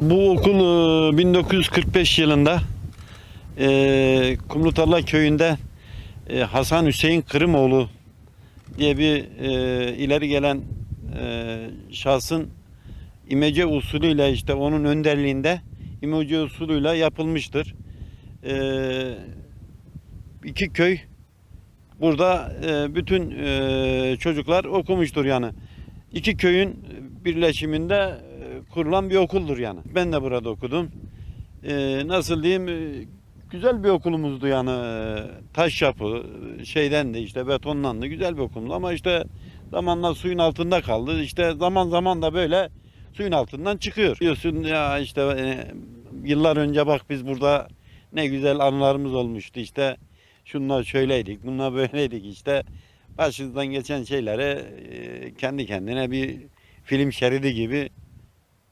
Bu okul e, 1945 yılında e, Kumlutarla köyünde e, Hasan Hüseyin Kırımoğlu diye bir e, ileri gelen e, şahsın imece usulüyle işte onun önderliğinde imece usulüyle yapılmıştır. E, iki köy burada e, bütün e, çocuklar okumuştur yani. İki köyün birleşiminde e, kurulan bir okuldur yani. Ben de burada okudum. E, nasıl diyeyim e, güzel bir okulumuzdu yani. E, taş yapı e, şeyden de işte betondan da güzel bir okuldu ama işte zamanla suyun altında kaldı. İşte zaman zaman da böyle suyun altından çıkıyor. Diyorsun ya işte e, yıllar önce bak biz burada ne güzel anılarımız olmuştu işte şunlar şöyleydik bunlar böyleydik işte başınızdan geçen şeyleri e, kendi kendine bir film şeridi gibi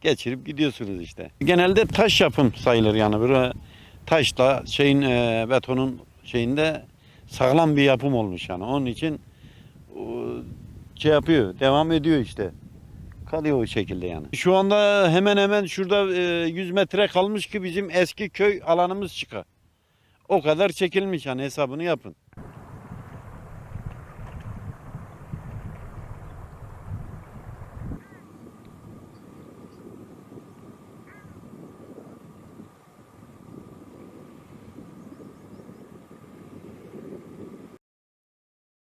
geçirip gidiyorsunuz işte. Genelde taş yapım sayılır yani böyle taşla şeyin e, betonun şeyinde sağlam bir yapım olmuş yani. Onun için o, şey yapıyor, devam ediyor işte. Kalıyor o şekilde yani. Şu anda hemen hemen şurada e, 100 metre kalmış ki bizim eski köy alanımız çıkar. O kadar çekilmiş yani hesabını yapın.